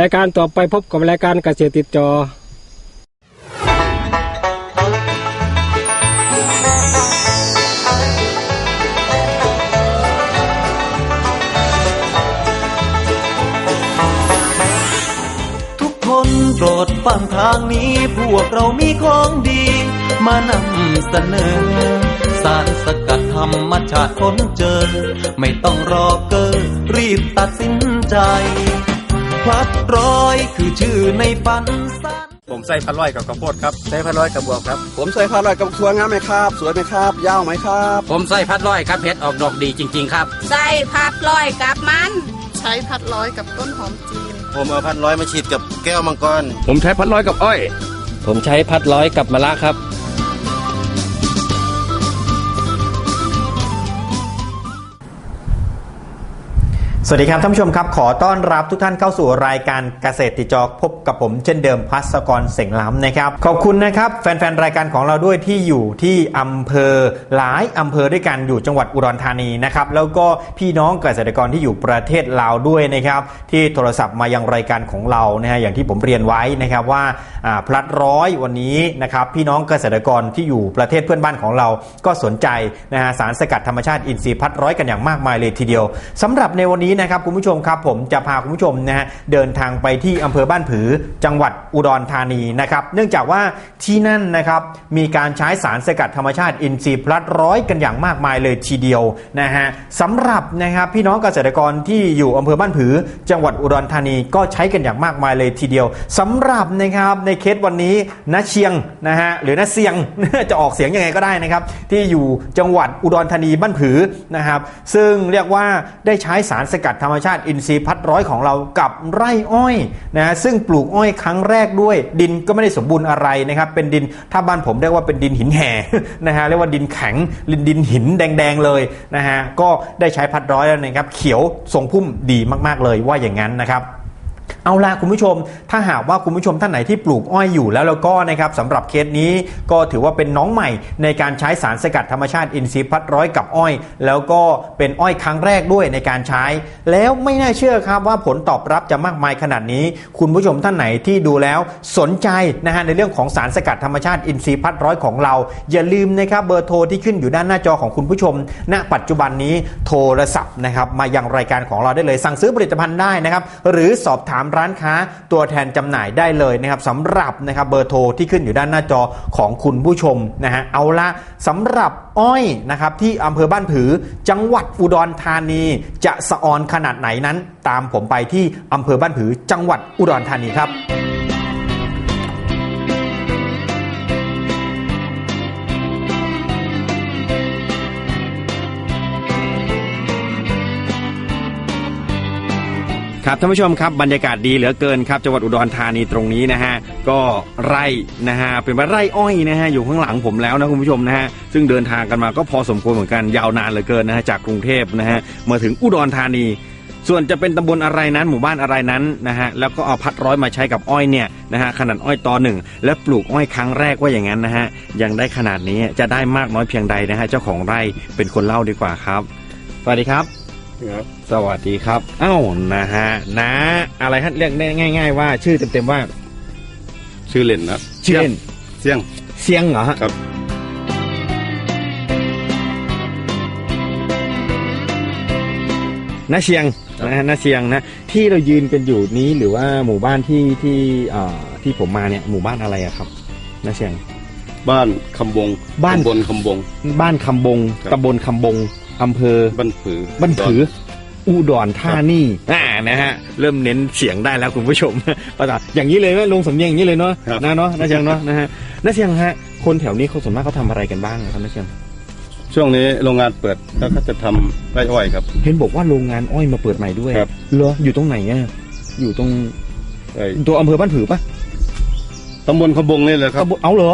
รายการต่อไปพบกับรายการเกษตรติดจอทุกคนโปรดฟังทางนี้พวกเรามีของดี มานำเสนอ สารสกัดธรรมชาติค้นเจอ ไม่ต้องรอเกอรีบตัดสินใจ พลัดร้อยคือชื่อในฝันสารผมใส่พันร้อยกับข้าวโพดครับ ใส่พันร้อยกับบวกครับ ผมใส่พันร้อยกับสวยงามไหมครับ สวยไหมครับ ยาวไหมครับ ผมใส่พัดร้อยครับเพชรออกดอกดีจริง ๆ ครับ ใส่ผัดลอยกับมัน ใช้พัดร้อยกับต้นหอมจีน ผมเอาพันร้อยมาฉีดกับแก้วมังกร ผมใช้พัดร้อยกับอ้อย ผมใช้พัดร้อยกับมะระครับ สวัสดีครับท่านผู้ชมครับ ขอต้อนรับทุกท่านเข้าสู่รายการเกษตรติจอพบกับผมเช่นเดิมพัสกรเสงล้ำนะครับ ขอบคุณนะครับ แฟนๆ รายการของเราด้วยที่อยู่ที่อำเภอหลายอำเภอด้วยกันอยู่จังหวัดอุดรธานีนะครับแล้วก็พี่น้องเกษตรกรที่อยู่ประเทศลาวด้วยนะครับที่โทรศัพท์มายังรายการของเรานะฮะอย่างที่ผมเรียนไว้นะครับว่าพลัดร้อยวันนี้นะครับพี่น้องเกษตรกรที่อยู่ประเทศเพื่อนบ้านของเราก็สนใจนะฮะสารสกัดธรรมชาติอินทรีย์พัดร้อยกันอย่างมากมายเลยทีเดียวสำหรับในวันนี้นะครับคุณผู้ชมครับผมจะพาคุณผู้ชมนะฮะเดินทางไปที่อำเภอบ้านผือจังหวัดอุดรธานีนะครับเนื่องจากว่าที่นั่นนะครับมีการใช้สารสกัดธรรมชาติอินทรีย์พลัดร้อยกันอย่างมากมายเลยทีเดียวนะฮะสำหรับนะครับพี่น้องเกษตรกรที่อยู่อำเภอบ้านผือ จังหวัดอุดรธานีก็ใช้กันอย่างมากมายเลยทีเดียวสำหรับนะครับในเคสวันนี้นาเชียงนะฮะหรือนาเซียงจะออกเสียงยังไงก็ได้นะครับที่อยู่จังหวัดอุดรธานีบ้านผือนะครับซึ่งเรียกว่าได้ใช้สารสกัดธรรมชาติอินทรีย์พัดร้อยของเรากับไร่อ้อยนะซึ่งปลูกอ้อยครั้งแรกด้วย ดินก็ไม่ได้สมบูรณ์อะไรนะครับเป็นดินถ้าบ้านผมเรียกว่าเป็นดินหินแห่นะฮะเรียกว่าดินแข็งดินหินแดงๆเลยนะฮะก็ได้ใช้พัดร้อยแล้วนะครับเขียวทรงพุ่มดีมากๆเลยว่าอย่างนั้นนะครับ เอาล่ะคุณผู้ชม ถ้าหากว่าคุณผู้ชมท่านไหนที่ปลูกอ้อยอยู่แล้วแล้วก็นะครับสำหรับเคสนี้ก็ถือว่าเป็นน้องใหม่ในการใช้สารสกัดธรรมชาติอินทรีย์พัดร้อยกับอ้อย แล้วก็เป็นอ้อยครั้งแรกด้วยในการใช้ แล้วไม่น่าเชื่อครับว่าผลตอบรับจะมากมายขนาดนี้ คุณผู้ชมท่านไหนที่ดูแล้วสนใจนะฮะในเรื่องของสารสกัดธรรมชาติอินทรีย์พัดร้อยของเรา อย่าลืมนะครับเบอร์โทรที่ขึ้นอยู่ด้านหน้าจอของคุณผู้ชม ณ ปัจจุบันนี้โทรศัพท์นะครับมายังรายการของเราได้เลยสั่งซื้อผลิตภัณฑ์ได้นะครับหรือสอบถามร้านค้าตัวแทนจำหน่ายได้เลยนะครับสำหรับนะครับเบอร์โทรที่ขึ้นอยู่ด้านหน้าจอของคุณผู้ชมนะฮะเอาละสำหรับอ้อยนะครับที่อำเภอบ้านผือจังหวัดอุดรธานีจะสะออนขนาดไหนนั้น ตามผมไปที่อำเภอบ้านผือจังหวัดอุดรธานีครับ ครับท่านผู้ชมครับบรรยากาศดีเหลือเกินครับจังหวัดอุดรธานีตรงนี้นะฮะก็ไร่นะฮะเป็นว่าไร่อ้อยนะฮะอยู่ข้างหลังผมแล้วนะคุณผู้ชมนะฮะซึ่งเดินทางกันมาก็พอสมควรเหมือนกันยาวนานเหลือเกินนะฮะจากกรุงเทพนะฮะมาถึงอุดรธานี ส่วนจะเป็นตำบลอะไรนั้นหมู่บ้านอะไรนั้นนะฮะแล้วก็เอาพัดร้อยมาใช้กับอ้อยเนี่ยนะฮะขนาดอ้อยตอหนึ่งและปลูกอ้อยครั้งแรกว่าอย่างนั้นนะฮะยังได้ขนาดนี้จะได้มากน้อยเพียงใดนะฮะเจ้าของไร่เป็นคนเล่าดีกว่าครับสวัสดีครับ ครับสวัสดีครับ เอ้านะฮะนะอะไรฮะเรียกได้ง่าย ๆ ว่า ชื่อเต็มๆว่า ชื่อเล่นนะชื่อเล่นเสี่ยงเสียงเหรอฮะครับ นาเชียงนะฮะนาเชียงนะ ที่เรายืนกันอยู่นี้หรือว่าหมู่บ้านที่ที่เอ่อที่ผมมาเนี่ยหมู่บ้านอะไรอะครับนาเชียง บ้านคำบงบ้าน ตำบลคำบง บ้านคำบงครับ ตำบลคำบง อำเภอบ้านผือบ้านผืออุดรธานีอ่านะฮะเริ่มเน้นเสียงได้แล้วคุณผู้ชมภาษาอย่างนี้เลยไหมลงสำเนียงอย่างนี้เลยเนาะครับนะเนาะนาเชียงเนาะนะฮะนาเชียงฮะคนแถวนี้เขาส่วนมากเขาทำอะไรกันบ้างครับนาเชียงช่วงนี้โรงงานเปิดแล้วก็จะทำไร่อ้อยครับ เห็นบอกว่าโรงงานอ้อยมาเปิดใหม่ด้วยครับเหรออยู่ตรงไหนอะอยู่ตรงไอ้ตัวอำเภอบ้านผือปะตำบลคำบงนี่เลยครับตำบลเอาเหรอ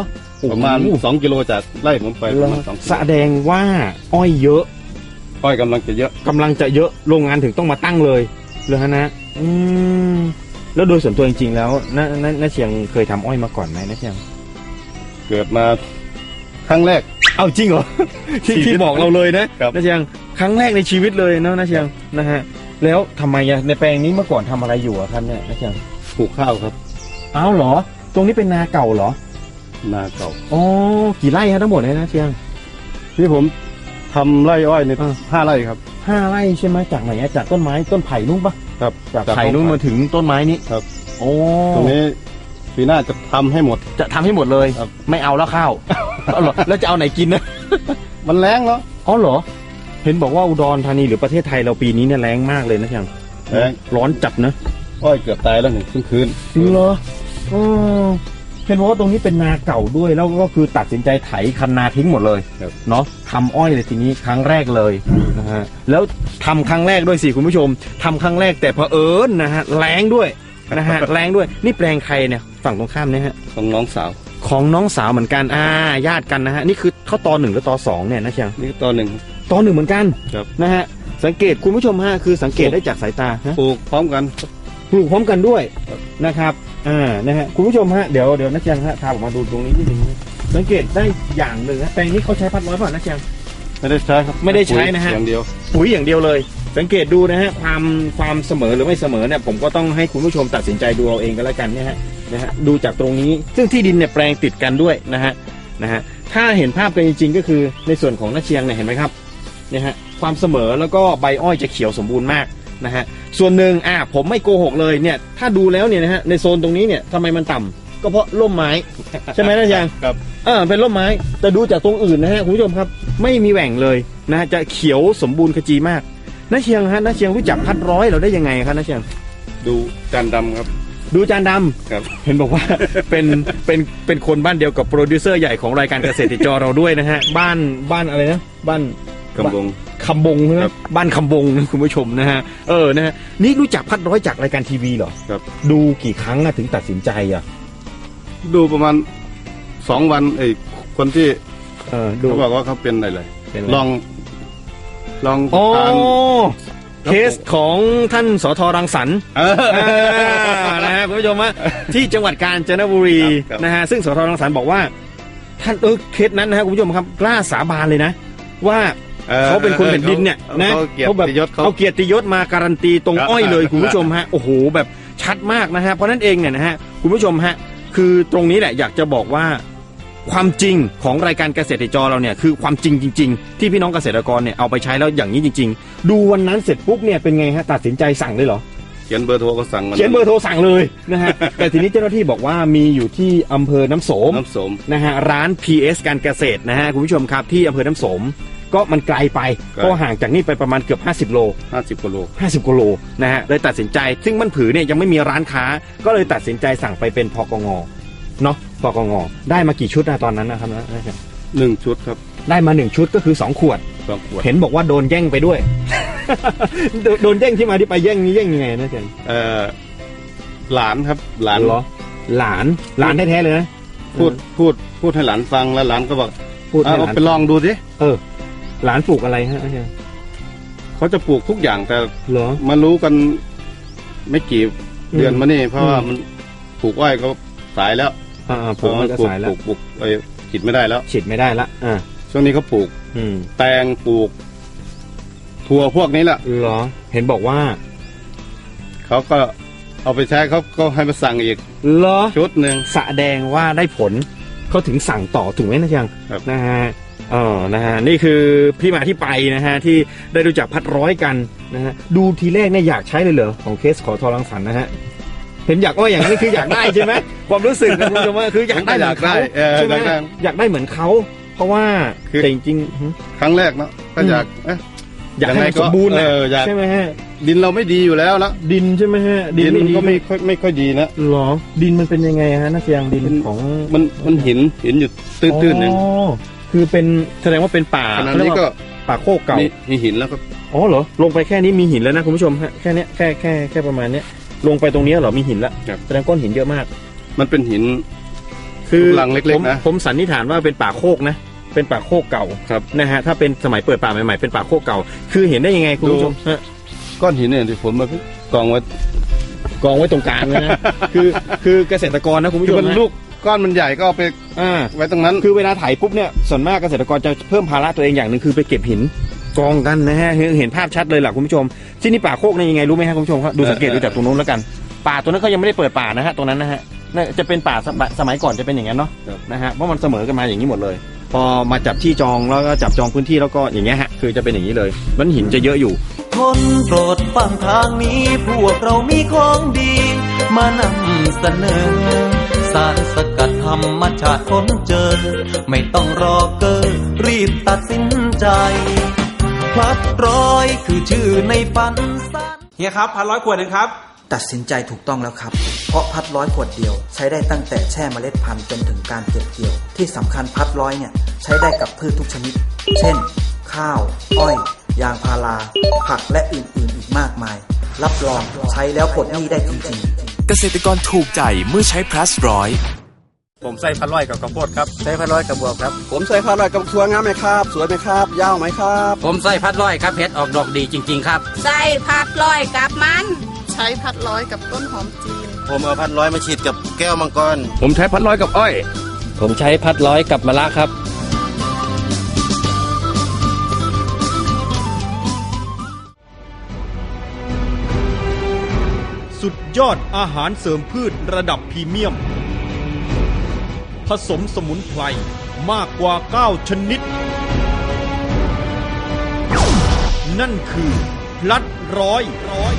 ประมาณโอ้โหสองกิโลจากไร่ผมไปเหปรระอมาณสองกิโลแสดงว่าอ้อยเยอะ อ้อยกำลังจะเยอะกำลังจะเยอะโรงงานถึงต้องมาตั้งเลยเลยฮะนะอืมแล้วโดยส่วนตัวจริงๆแล้วน้าน้าน้าเชียงเคยทำอ้อยมาก่อนไหมน้าเชียงเกิดมาครั้งแรก เอาจริงเหรอ ที่ชีวิตที่บอกเราเลยนะครับ น้าเชียงครั้งแรกในชีวิตเลยเนาะน้าเชียงนะฮะแล้วทำไมอะในแปลงนี้เมื่อก่อนทำอะไรอยู่อะครับเนี่ยนะเชียงปลูกข้าวครับ อ้าวเหรอ ตรงนี้เป็นนาเก่าเหรอนาเก่าอ๋อกี่ไร่ฮะทั้งหมดเลยนะเชียงที่ผม ทำไร่อ้อยในอ่า ห้าไร่ครับ ห้าไร่ใช่ไหมจากไหนอะจากต้นไม้ต้นไผ่นู่นปะครับจากไผ่นู่นมาถึงต้นไม้นี้ครับ โอ้ตรงนี้ปีหน้าจะทำให้หมด จะทำให้หมดเลย ครับ ไม่เอาแล้วข้าวเอาเหรอแล้วจะเอาไหนกินนะมันแรงเนาะอ๋อเหรอ เห็นบอกว่าอุดรธานีหรือประเทศไทยเราปีนี้เนี่ยแรงมากเลยนะเชียงแรงร้อนจัดนะอ้อยเกือบตายแล้วหนึ่งคืนคืน จริงเหรออ๋อ เห็นบอกว่าตรงนี้เป็นนาเก่าด้วยแล้วก็คือตัดสินใจไถคันนาทิ้งหมดเลยครับ เนาะทำอ้อยเลยทีนี้ครั้งแรกเลยนะฮะแล้วทำครั้งแรกด้วยสิคุณผู้ชมทำครั้งแรกแต่เผอิญนะฮะแรงด้วยนะฮะแรงด้วยนี่แปลงใครเนี่ยฝั่งตรงข้ามเนี่ยฮะของน้องสาว ของน้องสาวเหมือนกันอ่าญาติกันนะฮะนี่คือเขาตอหนึ่งหรือตอสองเนี่ยนะเชียงนี่ก็ตัวหนึ่ง ตอหนึ่งเหมือนกันครับ นะฮะสังเกตคุณผู้ชมฮะคือสังเกตได้จากสายตาฮะปลูกพร้อมกัน ปลูกพร้อมกันด้วยครับนะครับ อ่านะฮะคุณผู้ชมฮะเดี๋ยวเดี๋ยวนักเชียงฮะพาผมมาดูตรงนี้นิดนึงสังเกตได้อย่างหนึ่งนะแปลงนี้เขาใช้พัดร้อยเปล่านักเชียงไม่ได้ใช้ครับไม่ได้ใช้นะฮะ อย่างเดียว ปุ๋ยอย่างเดียวเลย สังเกตดูนะฮะความความเสมอหรือไม่เสมอเนี่ยผมก็ต้องให้คุณผู้ชมตัดสินใจดูเอาเองกันแล้วกันเนี่ยฮะนะฮะดูจากตรงนี้ซึ่งที่ดินเนี่ยแปลงติดกันด้วยนะฮะนะฮะถ้าเห็นภาพกันจริงๆ ก็คือในส่วนของนักเชียงเนี่ยเห็นไหมครับเนี่ยฮะความเสมอแล้วก็ใบอ้อยจะเขียวสมบูรณ์มาก นะฮะส่วนหนึ่งอ่าผมไม่โกหกเลยเนี่ยถ้าดูแล้วเนี่ยนะฮะในโซนตรงนี้เนี่ยทำไมมันต่ำก็เพราะร่มไม้ ใช่ไหมนักเชียงครับเออเป็นร่มไม้แต่ดูจากตรงอื่นนะฮะคุณผู้ชมครับ ไม่มีแหว่งเลยนะฮะจะเขียวสมบูรณ์ขจีมากน้าเชียงฮะน้าเชียงรู้จักพัดร้อยเราได้ยังไงครับน้าเชียง ดูจานดำครับ ดูจานดำครับ เห็นบอกว่า เป็นเป็นเป็นคนบ้านเดียวกับโปรดิวเซอร์ใหญ่ของรายการเกษตรติดจอเราด้วยนะฮะบ้านบ้านอะไรนะบ้าน กำบง คำบงใช่ไหมครับบ้านคำบงนะคุณผู้ชมนะฮะเออนะฮะนี่รู้จักพัดร้อยจากรายการทีวีเหรอครับ ดูกี่ครั้งอะถึงตัดสินใจอะดูประมาณสองวันไอ้คนที่เออดู เขาบอกว่าเขาเป็นอะไรเป็นลอง ลองอ๋อทาน เคสของท่านสทรังสรรค์เอออ่านะฮะคุณผู้ชมฮะที่จังหวัดกาญจนบุรีครับ นะฮะซึ่งสทรังสรรค์บอกว่า ท่านเออเคสนั้นนะฮะคุณผู้ชมครับกล้าสาบานเลยนะ ว่าออ เขาเป็นคนแผ่นดินเนี่ยนะเขาเกียรเขาแบบติยศเขาเอาเกียรติยศมาการันตีตรงครับอ้อยเลยครับคุณผู้ชมฮะโอ้โหแบบชัดมากนะฮะเพราะนั้นเองเนี่ยนะฮะคุณผู้ชมฮะคือตรงนี้แหละอยากจะบอกว่าความจริงของรายการเกษตรจอเราเนี่ยคือความจริงจริง ๆ ที่พี่น้องเกษตรกรเนี่ยเอาไปใช้แล้วอย่างนี้จริง ๆ ดูวันนั้นเสร็จปุ๊บเนี่ยเป็นไงฮะตัดสินใจสั่งเลยเหรอเขียนเบอร์โทรก็สั่งมันเขียนเบอร์โทรสั่งเลยนะฮะแต่ทีนี้เจ้าหน้าที่บอกว่ามีอยู่ที่อำเภอน้ำโสมน้ำสมนะฮะร้าน PS การเกษตรนะฮะคุณผู้ชมครับที่อำเภอน้ำโสม ก็มันไกลไปไกลก็ห่างจากนี่ไปประมาณเกือบ 50 โลห้าสิบกิโล50กิโลนะฮะเลยตัดสินใจซึ่งมันผือเนี่ยยังไม่มีร้านค้า ก็เลยตัดสินใจสั่งไปเป็นพกงเนาะพกงได้มากี่ชุดนะตอนนั้นนะครับนะหนึ่งชุดครับ ได้มาหนึ่งชุดก็คือ2ขวดสองขวด เห็นบอกว่าโดนแย่งไปด้วยโดนโดนแย่งที่มาที่ไปแย่งนี้แย่งยังไงนะเจนเอ่อหลานครับ หลานเหรอ หลานหลานแท้ๆเลยนะพูดพูดพูดให้หลานฟังแล้วหลานก็บอกพูดเอาให้หเอาลานไปลองดูสิเออ หลานปลูกอะไรฮะอาจารย์เขาจะปลูกทุกอย่างแต่เหรอ มารู้กันไม่กี่เดือนอืมมานี่เพราะว่าอืมมันปลูกอ้อยก็สายแล้วอ่าปลูกมันก็ปลูกสายแล้ปวลูกปลูกไอ้กิดไม่ได้แล้ว ฉีดไม่ได้ละอ่าช่วงนี้เขาปลูก อืมแตงปลูก ถั่วพวกนี้แหละเหรอ เห็นบอกว่าเขาก็เอาไปใช้เขาก็ให้มาสั่งอีกเหรอชุดหนึ่งแสดงว่าได้ผลเขาถึงสั่งต่อถูกไหมนะยังครับนะฮะ เออนะฮะนี่คือที่มาที่ไปนะฮะที่ได้รู้จักพัดร้อยกันนะฮะดูทีแรกเนี่ยอยากใช้เลยเหรอของเคสขอทอรังสรรค์นะฮะเห็นอยากว่าอย่างนี้คืออยากได้ใช่ไหมความรู้สึกนะคุณผู้ชมว่าคืออยากได้เหมือนเขาเออใช่ไหมอยากได้ อยากได้เหมือนเขา เพราะว่าคือ แต่จริงๆหึ ครั้งแรกเนาะก็อยากเอ๊ะ อยากให้มันยังไงก็สมบูรณ์นะเอออยาก ใช่ไหมฮะดินเราไม่ดีอยู่แล้วละดินใช่ไหมฮะดินมันดีก็ไม่ค่อยไม่ค่อยดีนะ หรอดินมันเป็นยังไงฮะนักเสียงดินเป็น ของมันมันหินหินอยู่ตื้นๆหนึ่งอ๋อ คือเป็นแสดงว่าเป็นป่าขณะเขาเรีนี้ยกก็ว่าป่าโคกเก่ามีมีหินแล้วก็อ๋อเหรอลงไปแค่นี้มีหินแล้วนะคุณผู้ชมฮะแค่เนี้ยแค่แค่แค่ประมาณเนี้ยลงไปตรงเนี้ยเหรอมีหินแล้วครับแสดงก้อนหินเยอะมาก มันเป็นหิน คือลูกรังเล็กๆผมนะผมสันนิษฐานว่าเป็นป่าโคกนะเป็นป่าโคกเก่าครับนะฮะถ้าเป็นสมัยเปิดป่าใหม่ๆเป็นป่าโคกเก่า คือเห็นได้ยังไงคุณผู้ชมฮะก้อนหินเนี่ยที่ผมมากองไว้กองไว้ตรงกลางเลยนะคือคือเกษตรกรนะคุณผู้ชคือมมันนะลูก ก้อนมันใหญ่ก็เอาไปอ่าไว้ตรงนั้น คือเวลาไถ่ายปุ๊บเนี่ยส่วนมากเกษตรกรจะเพิ่มภาระตัวเองอย่างหนึ่งคือไปเก็บหินกองกันนะฮะเห็นเห็นภาพชัดเลยแหละคุณผู้ชม ที่นี่ป่าโคกนี่ยังไงรู้ไหมฮะคุณผู้ชมครับดูสังเกตดูจากตรงนู้นแล้วกัน ป่าตัวนั้นเขายังไม่ได้เปิดป่านะฮะตรงนั้นนะฮะน่าจะเป็นป่าสมัยสมัยก่อนจะเป็นอย่างนั้นเนาะครับ นะฮะเพราะมันเสมอกันมาอย่างนี้หมดเลย พอมาจับที่จองแล้วก็จับจองพื้นที่แล้วก็อย่างเงี้ยฮะคือจะเป็นอย่างนี้เลยมันหินจะเยอะอยู่คนโปรดฟังทางนี้ พวกเรามีของดี มานำเสนอ สารสกัดธรรมชาติค้นเจอ ไม่ต้องรอเกอรีบตัดสินใจ พลัดร้อยคือชื่อในฝันสันเฮียครับพันร้อยขวดหนึ่งครับ ตัดสินใจถูกต้องแล้วครับ เพราะพัดร้อยขวดเดียว ใช้ได้ตั้งแต่แช่เมล็ดพันธุ์จนถึงการเก็บเกี่ยว ที่สำคัญพัดร้อยเนี่ยใช้ได้กับพืชทุกชนิด เช่น ข้าว อ้อย ยางพารา ผักและอื่นๆ อีกมากมาย รับรองใช้แล้วปลดหนี้ได้จริงๆ เกษตรกรถูกใจเมื่อใช้ plus ร้อยผมใส่พัดร้อยกับกระโพดครับใช้พันร้อยกับบวกครับ ผมใส่ข้าวร้อยกับสวยงามไหมครับ สวยไหมครับ ยาวไหมครับ ผมใส่พัดร้อยครับเพชรออกดอกดีจริง ๆ ครับ ใส่พัดลอยกับมัน ใช้พัดร้อยกับต้นหอมจีน ผมเอาพันร้อยมาฉีดกับแก้วมังกร ผมใช้พัดร้อยกับอ้อย ผมใช้พัดร้อยกับมะระครับ สุดยอดอาหารเสริมพืชระดับพรีเมียม ผสมสมุนไพรมากกว่า 9 ชนิด นั่นคือพลัดร้อยร้อย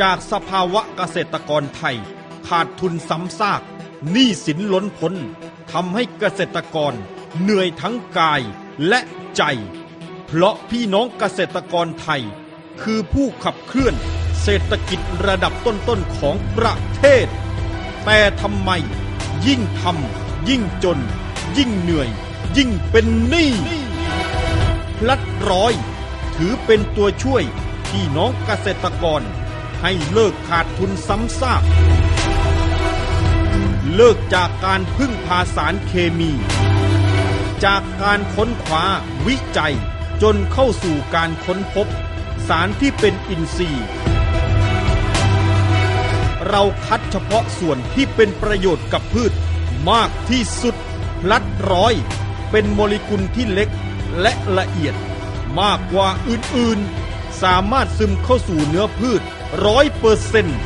จากสภาวะเกษตรกรไทย ขาดทุนซ้ำซากหนี้สินล้นพ้นทำให้เกษตรกรเหนื่อยทั้งกายและใจ เพราะพี่น้องเกษตรกรไทย คือผู้ขับเคลื่อนเศรษฐกิจระดับต้นๆของประเทศ แต่ทำไม ยิ่งทำยิ่งจน ยิ่งเหนื่อย ยิ่งเป็นหนี้พลัดร้อย ถือเป็นตัวช่วยพี่น้องเกษตรกร ให้เลิกขาดทุนซ้ำซากเลิกจากการพึ่งพาสารเคมี จากการค้นคว้าวิจัย จนเข้าสู่การค้นพบ สารที่เป็นอินทรีย์ เราคัดเฉพาะส่วนที่เป็นประโยชน์กับพืชมากที่สุดพลัดร้อย เป็นโมเลกุลที่เล็กและละเอียดมากกว่าอื่นๆ สามารถซึมเข้าสู่เนื้อพืชร้อยเปอร์เซนต์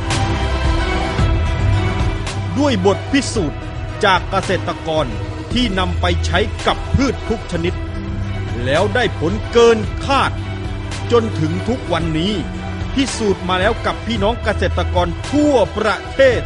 ด้วยบทพิสูจน์จากเกษตรกรที่นำไปใช้กับพืชทุกชนิด แล้วได้ผลเกินคาด จนถึงทุกวันนี้ พิสูจน์มาแล้วกับพี่น้องเกษตรกรทั่วประเทศ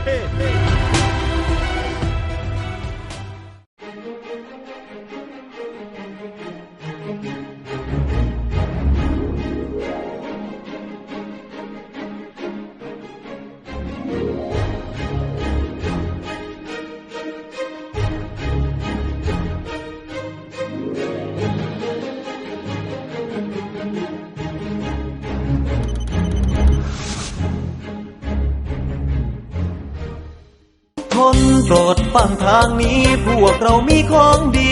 โปรดฟังทางนี้พวกเรามีของดี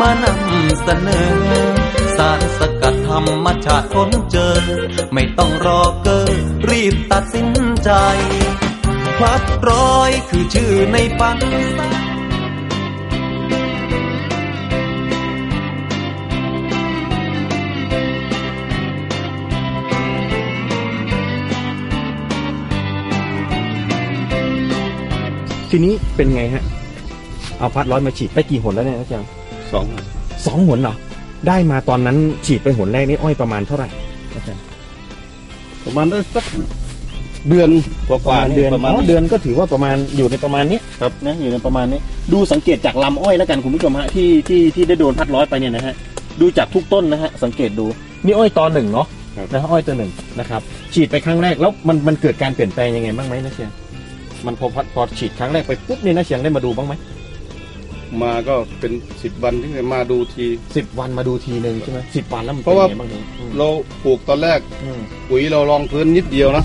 มานำเสนอ สารสกัดธรรมชาติค้นเจอ ไม่ต้องรอเกอรีบตัดสินใจ พลัดร้อยคือชื่อในปันสัน ทีนี้เป็นไงฮะ เอาพัดร้อยมาฉีดไปกี่หนแล้วเนี่ยอาจารย์สองสองหนเหรอ ได้มาตอนนั้นฉีดไปหนแรกนี่อ้อยประมาณเท่าไหร่อาจารย์ประมาณได้สักเดือนกประว่ามาณๆเดือนประมาณอ๋อเดือนก็ถือว่าประมาณอยู่ในประมาณนี้ครับนะอยู่ในประมาณนี้ ดูสังเกตจากลำอ้อยแล้วกันคุณผู้ชมฮะที่ที่ที่ได้โดนพัดร้อยไปเนี่ยนะฮะดูจากทุกต้นนะฮะสังเกตดู นี่อ้อยตอนหนึ่งเนาะครับ นะฮะอ้อยตัวหนึ่งนะครับ ฉีดไปครั้งแรกแล้วมันมันเกิดการเปลี่ยนแปลงยังไงบ้างไหมนะเชียง มันพอพัดพอฉีดครั้งแรกไปปุ๊บเนี่ยนะเชียงได้มาดูบ้างไหมมาก็เป็นสิบวันที่จะมาดูทีสิบวันมาดูทีหนึ่งใช่ไหมสิบวันแล้วมันเพราะว่าป็นยังไงบ้างเนี่ยอืมเราปลูกตอนแรกอืมปุ๋ยเราลองพื้นนิดเดียวนะ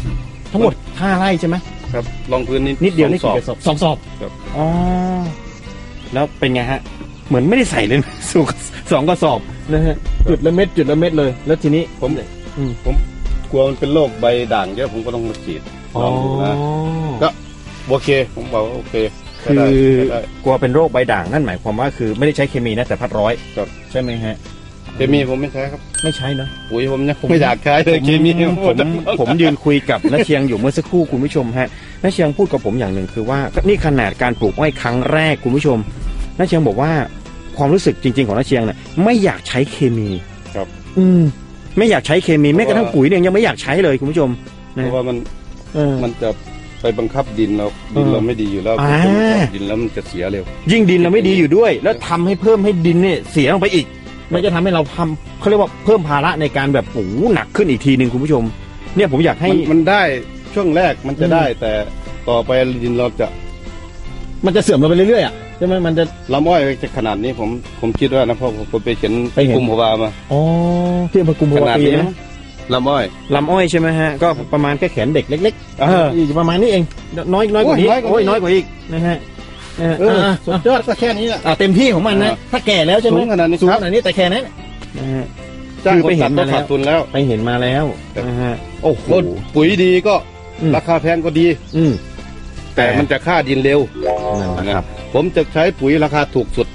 ทั้งหมดห้าไร่ใช่ไหมครับลองพื้นนิดนิดเดียวนี่สอกี่งกระสอบสองสอบครับอ๋อแล้วเป็นไงฮะ เหมือนไม่ได้ใส่เลยนะสูสองกระสอบนะฮะจุดละเม็ดจุดละเม็ดเลย แล้วทีนี้ผมอืมผมกลัวมันเป็นโรคใบด่างเยอะผมก็ต้องมาฉีดลองดูนะก็ โอเค ผมบอกว่าโอเคใช้คืได้อใช้ได้กลัวเป็นโรคใบด่างนั่นหมายความว่าคือไม่ได้ใช้เคมีนะแต่พัดร้อยครับ ใช่ไหมฮะ เคมีผมไม่ใช้ครับไม่ใช้เนอะ ปุ๋ยผมยังไม่อยากใช้เลยเคมีผมผมผมยืนคุยกับน้าเชียงอยู่เมื่อสักครู่คุณผู้ชมฮะน้าเชียงพูดกับผมอย่างหนึ่งคือว่านี่ขนาดการปลูกอ้อยครั้งแรกคุณผู้ชมน้าเชียงบอกว่าความรู้สึกจริง ๆ ของน้าเชียงเนี่ยไม่อยากใช้เคมี ครับ อืม ไม่อยากใช้เคมีแม้กระทั่งปุ๋ยเนี่ยยังไม่อยากใช้เลยคุณผู้ชมเพราะว่ามันเออมันจะ ไปบังคับดินเราดินเออเราไม่ดีอยู่แล้วอ่า ไปบังคับดินแล้วมันจะเสียเร็ว ยิ่งดินเราไม่ดีอยู่ด้วย แล้วทำให้เพิ่มให้ดินเนี่ยเสียลงไปอีก มันจะทำให้เราทำเขาเรียกว่าเพิ่มภาระในการแบบโอ้โหหนักขึ้นอีกทีหนึ่งคุณผู้ชม เนี่ยผมอยากให้ มันมันได้ช่วงแรกมันจะอืม ได้แต่ต่อไปดินเราจะมันจะเสื่อมลงไปเรื่อยๆอะใช่ไหมมันจะ ลำอ้อยจะขนาดนี้ผมผมคิดว่านะเพราะผมไปเห็นไปเห็น กลุ่มหัวบามา อ๋อที่อำเภอกุมภาขนาดปีนี้นะนะ ลำอ้อย ลำอ้อยใช่ไหมฮะ ก็ประมาณแค่แขนเด็กเล็กๆอ่าเอออีกประมาณนี้เอง น้อยน้อยกว่านี้โอ้ยน้อยกว่านี้โอ้ยน้อยกว่าอีกนะฮะเออเอออะสุดยอดก็แค่นี้แหละอะเต็มที่ของมันนะอ่าถ้าแก่แล้วใช่ไหมสูงขนาดนี้สูงครับขนาดนี้แต่แค่นั้นนะฮะจ้างคือคนไปเห็ตันดมาก็แล้วขาดทุนแล้วไปเห็นมาแล้วครับนะฮะโอ้โหรถปุ๋ยดีก็อืมราคาแพงก็ดี อืมแต่มันจะค่าดินเร็วนั่นแหละครับ ผมจะใช้ปุ๋ยราคาถูกสุด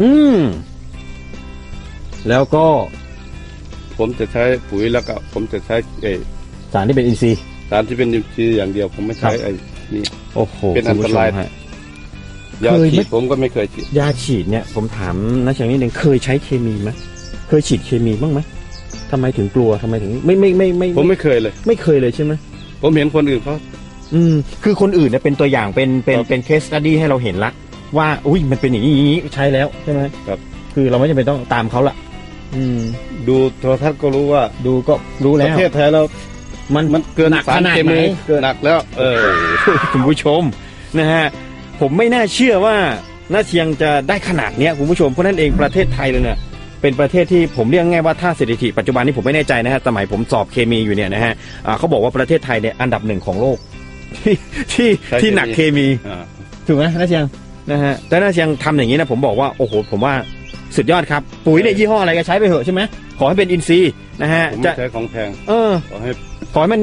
อืมแล้วก็ ผมจะใช้ปุ๋ยแล้วก็ผมจะใช้เออสารที่เป็นอินทรีย์สารที่เป็นอินทรีย์อย่างเดียวผมไม่ใช้ครับไอ้นี่โอ้โหเป็นอันตรายคุณผู้ชมฮะยาเคยไหมฉีดผมก็ไม่เคยฉีดยาฉีดเนี่ยผมถามนะเชียงนิดนึงเคยใช้เคมีไหมเคยฉีดเคมีบ้างไหมทำไมถึงกลัวทำไมถึงไม่ไม่ไม่ไม่ผมไม่เคยเลย ไม่เคยเลยใช่ไหมผมเห็นคนอื่นเขาอืม คือคนอื่นเนี่ยเป็นตัวอย่างเป็นเป็นครับเป็นเคสตัดดี้ให้เราเห็นละว่า อุ้ยมันเป็นอย่างนี้อย่างนี้ใช้แล้วใช่ไหมครับ คือเราไม่จำเป็นต้องตามเขาละ อืม ดูโทรทัศน์ก็รู้ว่าดูก็รู้ปแล้ระวเทศไทยเรามันมันเกินหนักสารขนาดเคไหน มีเกินหนักแล้ว เออ คุณผู้ชมนะฮะผมไม่น่าเชื่อว่าน้าเชียงจะได้ขนาดเนี้ยคุณผู้ชมเพราะนั่นเองประเทศไทยเลยเนี่ยเป็นประเทศที่ผมเรียกง่ายว่าถ้าสถิติปัจจุบันนี้ผมไม่แน่ใจนะฮะสมัยผมสอบเคมีอยู่เนี่ยนะฮะอ่าเขาบอกว่าประเทศไทยเนี่ยอันดับหนึ่งของโลก ที่ที่ใช้ที่หนักเคมี อ่า ถูกไหมน้าเชียงนะฮะแต่น้าเชียงทำอย่างนี้นะผมบอกว่าโอ้โหผมว่า สุดยอดครับ ปุ๋ยเนี่ยยี่ห้ออะไรก็ใช้ไปเถอะใช่ไหมขอให้เป็นอินทรีย์นะฮะผมจะไม่ใช้ของแพงเออ ขอให้ขอให้มัน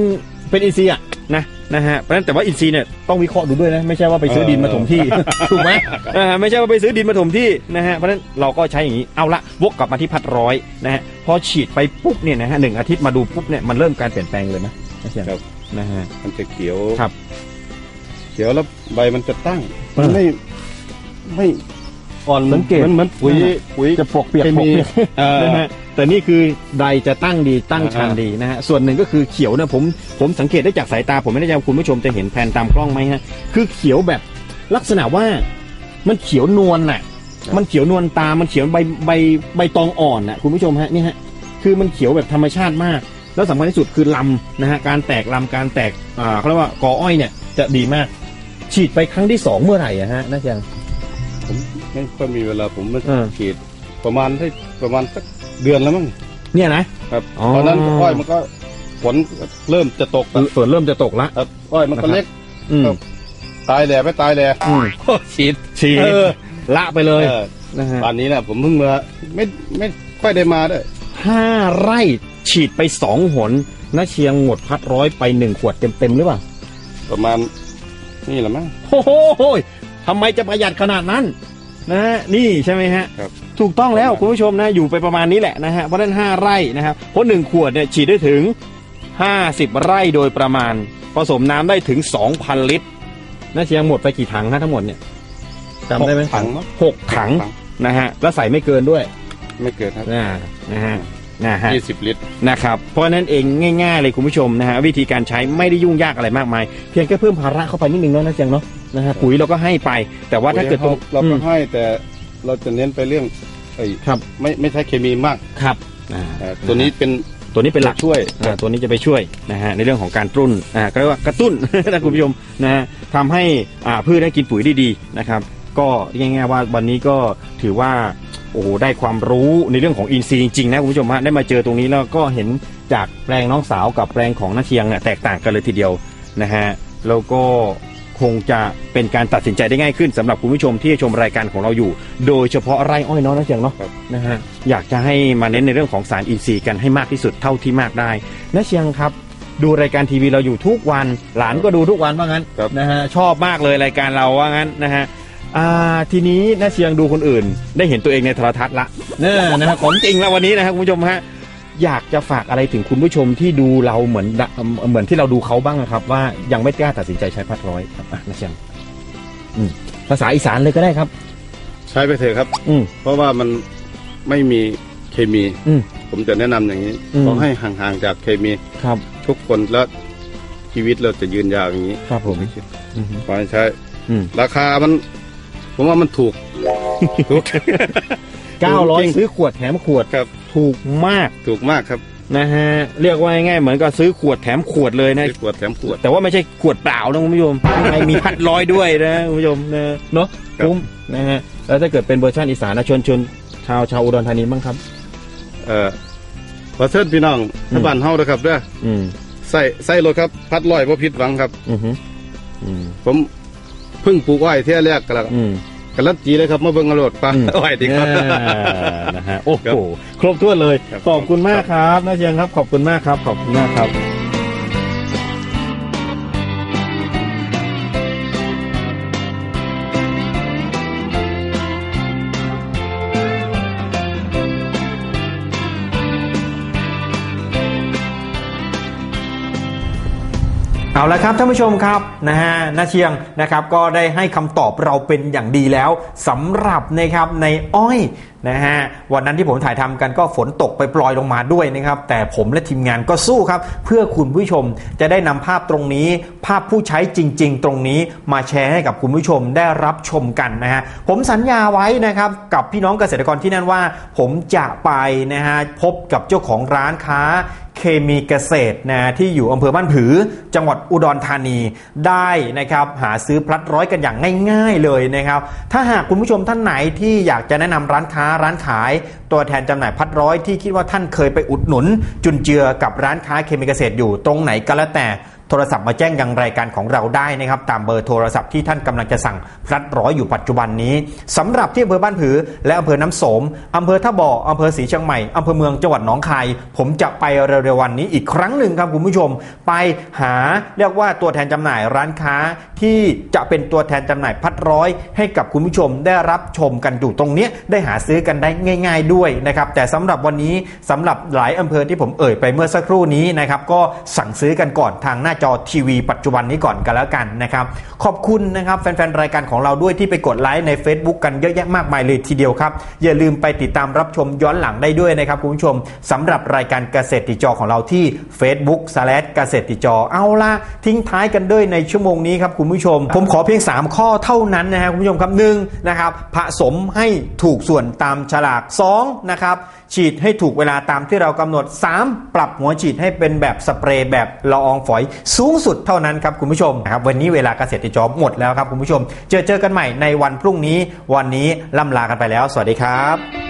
เป็นอินทรีย์อะนะนะฮะเพราะฉะนั้นแต่ว่าอินทรีย์เนี่ยต้องวิเคราะห์ดูด้วยนะไม่ใช่ว่าไปซื้อดินมาถมที่ ถูกไหมอ่าไม่ใช่ว่าไปซื้อดินมาถมที่นะฮะเพราะฉะนั้นเราก็ใช้อย่างนี้เอาละวกกลับมาที่พัดร้อยนะฮะพอฉีดไปปุ๊บเนี่ยนะฮะหนึ่งอาทิตย์มาดูปุ๊บเนี่ยมันเริ่มการเปลี่ยนแปลงเลยไหมนะเชียงครับ นะฮะ มันจะเขียวครับ เขียวแล้วใบมันจะตั้งเออมันไม่ไม่ อ่อนสังเกตมันเหมือนปุ๋ยอ่าปุ๋ยจะปกเปียกเคปมีกเปียกเออนะฮะแต่นี่คือใดจะตั้งดีตั้งชันอ่าดีนะฮะส่วนหนึ่งก็คือเขียวเนี่ยผมผมสังเกตได้จากสายตาผมไม่แน่ใจว่าคุณผู้ชมจะเห็นแผนตามกล้องไหมฮะคือเขียวแบบลักษณะว่ามันเขียวนวลน่ะ มันเขียวนวลตา มันเขียวใบใบใบตองอ่อนน่ะคุณผู้ชมฮะนี่ฮะคือมันเขียวแบบธรรมชาติมาก แล้วสำคัญที่สุดคือลำนะฮะการแตกลำการแตกอ่าเขาเรียกว่ากออ้อยเนี่ยจะดีมาก ฉีดไปครั้งที่สองเมื่อไหร่อะฮะน่าจะผม ไม่ค่อยมีเวลาผมมาเออ ฉีดประมาณได้ประมาณสักเดือนแล้วมั้งเนี่ยนะ ครับอ๋อ ตอนนั้นอ้อยมันก็ผลเริ่มจะตกแล้วส่วนเริ่มจะตกละ ครับอ้อยมันก็เล็ก อืมครับ ตายแหล่ไม่ตายแหล่อืมก็ฉีดฉีดเออละไปเลยเออนะฮะตอนนี้นะผมเพิ่งมาไม่ไม่ค่อยได้มาด้วย ห้าไร่ฉีดไปสองหนน้าเชียงหมดพัดร้อยไปหนึ่งขวดเต็มๆหรือเปล่า ประมาณนี่แหละมั้งโอ้โหทำไมจะประหยัดขนาดนั้น นะฮะนี่ใช่ไหมฮะครับถูกต้องแล้วคุณผู้ชมนะอยู่ไปประมาณนี้แหละนะฮะเพราะฉะนั้นห้าไร่นะครับเพราะหนึ่งขวดเนี่ยฉีดได้ถึงห้าสิบไร่โดยประมาณ ผสมน้ำได้ถึงสองพันลิตรน้าเชียงหมดไปกี่ถังฮะทั้งหมดเนี่ยจำได้ไหมหกถังมั้งหกถังนะฮะแล้วใส่ไม่เกินด้วย ไม่เกินครับนะนะฮะนะฮะยี่สิบลิตรนะครับ เพราะฉะนั้นเองง่าย ๆ เลยคุณผู้ชมนะฮะวิธีการใช้ไม่ได้ยุ่งยากอะไรมากมาย เพียงแค่เพิ่มภาระเข้าไปนิดนึงเนาะนะเจียงเนาะ นะฮะปุ๋ยเราก็ให้ไป แต่ว่าถ้าเกิดตรงเราอืก็มให้แต่เราจะเน้นไปเรื่องไอ้ครับไม่ไม่ใช้เคมีมากครับอ่าเอ่อตัวนี้เป็นตัวนี้เป็นหลักช่วยอ่าตัวนี้จะไปช่วยนะฮะในเรื่องของการตุ้นอ่าก็เรียกว่ากระตุ้นนะคุณผู้ชมนะฮะทำให้อ่าพืชได้กินปุ๋ยดีๆนะครับก็ง่ายๆว่าวันนี้ก็ถือว่าโอ้โหได้ความรู้ในเรื่องของอินทรีย์จริงๆนะคุณผู้ชมฮะได้มาเจอตรงนี้แล้วก็เห็นจากแปลงน้องสาวกับแปลงของน้าเชียงเนี่ยแตกต่างกันเลยทีเดียวนะฮะแล้วก็ คงจะเป็นการตัดสินใจได้ง่ายขึ้นสำหรับคุณผู้ชมที่ชมรายการของเราอยู่ โดยเฉพาะไร่อ้อยเนาะน้าเชียงเนาะครับนะฮะอยากจะให้มาเน้นในเรื่องของสารอินทรีย์กันให้มากที่สุดเท่าที่มากได้น้าเชียงครับดูรายการทีวีเราอยู่ทุกวัน หลานก็ดูทุกวันว่างั้นครับนะฮะชอบมากเลยรายการเราว่างั้นนะฮะอ่าทีนี้น้าเชียงดูคนอื่น ได้เห็นตัวเองในโทรทัศน์ละเนี่ยนะฮะของจริงแล้ววันนี้นะครับคุณผู้ชมฮะ อยากจะฝากอะไรถึงคุณผู้ชมที่ดูเราเหมือนดะเหมือนที่เราดูเขาบ้างนะครับ ว่ายังไม่กล้าตัดสินใจใช้พัดร้อยครับอะน้าเชียงอืมภาษาอีสานเลยก็ได้ครับ ใช้ไปเถอะครับ อืม เพราะว่ามันไม่มีเคมี อืม ผมจะแนะนำอย่างนี้อืม ขอให้ห่างๆจากเคมีครับ ทุกคนแล้วชีวิตเราจะยืนยาวอย่างนี้ครับผมไม่คิดอือฮึขอให้ใช้อืม ราคามัน ผมว่ามันถูกถูก เก้าร้อยจริงซื้อขวดแถมขวดครับ ถูกมากถูกมากครับนะฮะเรียกว่าง่ายๆเหมือนกับซื้อขวดแถมขวดเลยนะ ซื้อขวดแถมขวด แต่ว่าไม่ใช่ขวดเปล่านะคุณผู้ชมข้างในมีพัดร้อยด้วยนะคุณผู้ชมนะเนาะครับ คุ้มนะฮะแล้วถ้าเกิดเป็นเวอร์ชันอีสานนะชวนชวนชาวชาวอุดรธานีบ้างครับ เอ่อขอเชิญพี่น้องอืมที่บ้านเฮานะครับเด้ออืมใส่ใส่รถครับ พัดลอยบ่ผิดหวังครับ อือฮึอืมผมเพิ่งปลูกอ้อยเที่ยแรกกันแล้วอืม กันลันจีเลยครับมาเบิ่งเอารถปลาอืมอ้อยดีครับอ่านะฮะโอ้ครัโหบครบถ้วนเลยครับขอบคุณมากครับน้าเชียงครับ ขอบคุณมากครับ ขอบคุณมากครับ เอาละครับท่านผู้ชมครับนะฮะนาเชียงนะครับก็ได้ให้คำตอบเราเป็นอย่างดีแล้วสำหรับนะครับในอ้อยนะฮะวันนั้นที่ผมถ่ายทำกันก็ฝนตกไปปลอยลงมาด้วยนะครับ แต่ผมและทีมงานก็สู้ครับ เพื่อคุณผู้ชมจะได้นำภาพตรงนี้ ภาพผู้ใช้จริง ๆ ตรงนี้มาแชร์ให้กับคุณผู้ชมได้รับชมกันนะฮะผมสัญญาไว้นะครับกับพี่น้องเกษตรกรที่นั่นว่า ผมจะไปนะฮะพบกับเจ้าของร้านค้าเคมีเกษตรนะที่อยู่อำเภอบ้านผือ จังหวัดอุดรธานีได้นะครับหาซื้อพลัดร้อยกันอย่างง่าย ๆเลยนะครับ ถ้าหากคุณผู้ชมท่านไหนที่อยากจะแนะนำร้านค้าร้านขาย ตัวแทนจำหน่ายพัดร้อยที่คิดว่าท่านเคยไปอุดหนุน จุนเจือกับร้านค้าเคมีเกษตรอยู่ตรงไหนก็แล้วแต่ โทรศัพท์มาแจ้งยังรายการของเราได้นะครับตามเบอร์โทรศัพท์ที่ท่านกำลังจะสั่งพัดร้อยอยู่ปัจจุบันนี้สำหรับที่อำเภอบ้านผือ และอำเภอน้ำโสมอำเภอท่าบ่ออำเภอศรีเชียงใหม่อำเภอเมืองจังหวัดหนองคาย ผมจะไปเร็วๆวันนี้อีกครั้งหนึ่งครับคุณผู้ชม ไปหาเรียกว่าตัวแทนจำหน่ายร้านค้าที่จะเป็นตัวแทนจำหน่ายพัดร้อยให้กับคุณผู้ชมได้รับชมกันอยู่ตรงนี้ได้หาซื้อกันได้ง่าย ๆด้วยนะครับแต่สำหรับวันนี้สำหรับหลายอำเภอที่ผมเอ่ยไปเมื่อสักครู่นี้นะครับก็สั่งซื้อกันก่อนทางหน้าจอทีวีปัจจุบันนี้ก่อนกันแล้วกันนะครับ ขอบคุณนะครับแฟนๆ รายการของเราด้วยที่ไปกดไลค์ใน Facebook กันเยอะแยะมากมายเลยทีเดียวครับ อย่าลืมไปติดตามรับชมย้อนหลังได้ด้วยนะครับคุณผู้ชมสำหรับรายการเกษตรติจอของเราที่ Facebook สแลเกษตรติจอเอาล่ะทิ้งท้ายกันด้วยในชั่วโมงนี้ครับคุณผู้ชม ผมขอเพียง 3 ข้อเท่านั้นนะฮะคุณผู้ชมครับหนึ่งนะครับผสมให้ถูกส่วนตามฉลาก2นะครับ ฉีดให้ถูกเวลาตามที่เรากำหนด 3 ปรับหัวฉีดให้เป็นแบบสเปรย์แบบละอองฝอยสูงสุดเท่านั้นครับคุณผู้ชมนะครับวันนี้เวลาเกษตรติจอหมดแล้วครับคุณผู้ชม เจอเจอกันใหม่ในวันพรุ่งนี้ วันนี้ล่ำลากันไปแล้ว สวัสดีครับ